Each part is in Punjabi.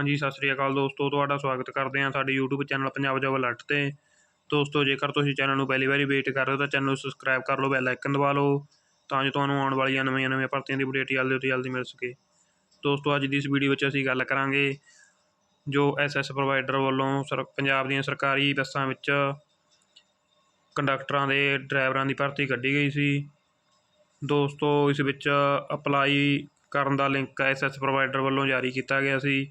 ਹਾਂਜੀ, ਸਤਿ ਸ੍ਰੀ ਅਕਾਲ ਦੋਸਤੋ, ਤੁਹਾਡਾ ਸਵਾਗਤ ਕਰਦੇ ਹਾਂ ਸਾਡੇ YouTube channel Punjab job alert ਤੇ। ਦੋਸਤੋ, ਜੇਕਰ ਤੁਸੀਂ ਚੈਨਲ ਨੂੰ ਪਹਿਲੀ ਵਾਰੀ ਵੇਟ ਕਰ ਰਹੇ ਹੋ ਤਾਂ ਚੈਨਲ ਨੂੰ ਸਬਸਕ੍ਰਾਈਬ ਕਰ ਲਓ ਬੈਲ ਆਈਕਨ ਦਬਾ ਲਓ, ਤਾਂ ਜੋ ਤੁਹਾਨੂੰ ਆਉਣ ਵਾਲੀਆਂ ਨਵੀਆਂ ਨਵੀਆਂ ਭਰਤੀਆਂ ਦੀ ਅਪਡੇਟ ਜਲਦੀ ਤੋਂ ਜਲਦੀ ਮਿਲ ਸਕੇ। ਦੋਸਤੋ, ਅੱਜ ਦੀ ਇਸ ਵੀਡੀਓ ਵਿੱਚ ਅਸੀਂ ਗੱਲ ਕਰਾਂਗੇ ਜੋ ਐਸਐਸ ਪ੍ਰੋਵਾਈਡਰ ਵੱਲੋਂ ਸਰ, ਪੰਜਾਬ ਦੀਆਂ ਸਰਕਾਰੀ ਬੱਸਾਂ ਵਿੱਚ ਕੰਡਕਟਰਾਂ ਦੇ ਡਰਾਈਵਰਾਂ ਦੀ ਭਰਤੀ ਕੱਢੀ ਗਈ ਸੀ। ਦੋਸਤੋ, ਇਸ ਵਿੱਚ ਅਪਲਾਈ ਕਰਨ ਦਾ ਲਿੰਕ ਐਸਐਸ ਪ੍ਰੋਵਾਈਡਰ ਵੱਲੋਂ ਜਾਰੀ ਕੀਤਾ ਗਿਆ ਸੀ।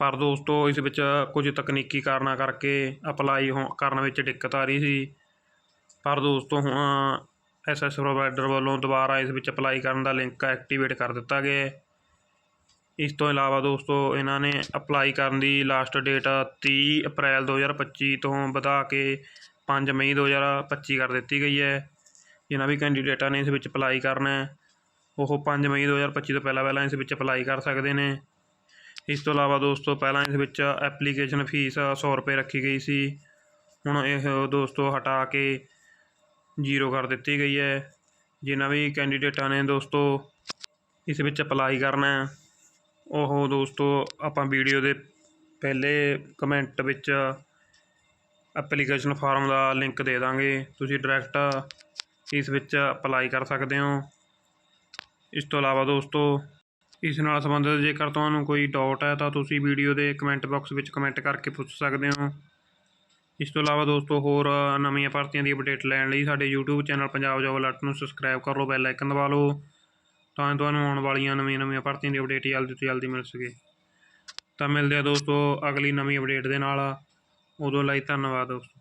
ਪਰ ਦੋਸਤੋ, ਇਸ ਵਿੱਚ ਕੁਝ ਤਕਨੀਕੀ ਕਾਰਨਾਂ ਕਰਕੇ ਅਪਲਾਈ ਹੋ, ਕਰਨ ਵਿੱਚ ਦਿੱਕਤ ਆ ਰਹੀ ਸੀ। ਪਰ ਦੋਸਤੋ, ਹੁਣ ਐਸ ਐਸਐਸ ਪ੍ਰੋਵਾਈਡਰ ਵੱਲੋਂ ਦੁਬਾਰਾ ਇਸ ਵਿੱਚ ਅਪਲਾਈ ਕਰਨ ਦਾ ਲਿੰਕ ਐਕਟੀਵੇਟ ਕਰ ਦਿੱਤਾ ਗਿਆ ਇਸ ਤੋਂ ਇਲਾਵਾ ਦੋਸਤੋ, ਇਹਨਾਂ ਨੇ ਅਪਲਾਈ ਕਰਨ ਦੀ ਲਾਸਟ ਡੇਟ 30 ਅਪ੍ਰੈਲ 2025 ਤੋਂ ਵਧਾ ਕੇ 5 ਮਈ 2025 ਕਰ ਦਿੱਤੀ ਗਈ ਹੈ। ਜਿਨ੍ਹਾਂ ਵੀ ਕੈਂਡੀਡੇਟਾਂ ਨੇ ਇਸ ਵਿੱਚ ਅਪਲਾਈ ਕਰਨਾ ਉਹ 5 ਮਈ 2025 ਤੋਂ ਪਹਿਲਾਂ ਪਹਿਲਾਂ ਇਸ ਵਿੱਚ ਅਪਲਾਈ ਕਰ ਸਕਦੇ ਨੇ। ਇਸ ਤੋਂ ਇਲਾਵਾ ਦੋਸਤੋ, ਪਹਿਲਾਂ ਇਸ ਵਿੱਚ ਐਪਲੀਕੇਸ਼ਨ ਫੀਸ ਸੌ ਰੁਪਏ ਰੱਖੀ ਗਈ ਸੀ। ਹੁਣ ਇਹ ਦੋਸਤੋ ਹਟਾ ਕੇ ਜ਼ੀਰੋ ਕਰ ਦਿੱਤੀ ਗਈ ਹੈ। ਜਿਨ੍ਹਾਂ ਵੀ ਕੈਂਡੀਡੇਟਾਂ ਨੇ ਦੋਸਤੋ, ਇਸ ਵਿੱਚ ਅਪਲਾਈ ਕਰਨਾ ਉਹ ਦੋਸਤੋ, ਆਪਾਂ ਵੀਡੀਓ ਦੇ ਪਹਿਲੇ ਕਮੈਂਟ ਵਿੱਚ ਐਪਲੀਕੇਸ਼ਨ ਫਾਰਮ ਦਾ ਲਿੰਕ ਦੇ ਦਾਂਗੇ। ਤੁਸੀਂ ਡਾਇਰੈਕਟ ਇਸ ਵਿੱਚ ਅਪਲਾਈ ਕਰ ਸਕਦੇ ਹੋ। ਇਸ ਤੋਂ ਇਲਾਵਾ ਦੋਸਤੋ ਇਸ ਨਾਲ ਸੰਬੰਧਿਤ ਜੇਕਰ ਤੁਹਾਨੂੰ ਕੋਈ ਡਾਊਟ ਹੈ ਤਾਂ ਤੁਸੀਂ ਵੀਡੀਓ ਦੇ ਕਮੈਂਟ ਬਾਕਸ ਵਿੱਚ ਕਮੈਂਟ ਕਰਕੇ ਪੁੱਛ ਸਕਦੇ ਹੋ। ਇਸ ਤੋਂ ਇਲਾਵਾ ਦੋਸਤੋ, ਹੋਰ ਨਵੀਆਂ ਭਰਤੀਆਂ ਦੀ ਅਪਡੇਟ ਲੈਣ ਲਈ ਸਾਡੇ YouTube channel Punjab job alert ਨੂੰ ਸਬਸਕ੍ਰਾਈਬ ਕਰ ਲਓ ਬੈਲ ਆਈਕਨ ਦਬਾ ਲਓ, ਤਾਂ ਤੁਹਾਨੂੰ ਆਉਣ ਵਾਲੀਆਂ ਨਵੀਆਂ ਨਵੀਆਂ ਭਰਤੀਆਂ ਦੀ ਅਪਡੇਟ ਜਲਦੀ ਤੋਂ ਜਲਦੀ ਮਿਲ ਸਕੇ। ਤਾਂ ਮਿਲਦੇ ਆ ਦੋਸਤੋ ਅਗਲੀ ਨਵੀਂ ਅਪਡੇਟ ਦੇ ਨਾਲ। ਉਦੋਂ ਲਈ ਧੰਨਵਾਦ ਦੋਸਤੋ।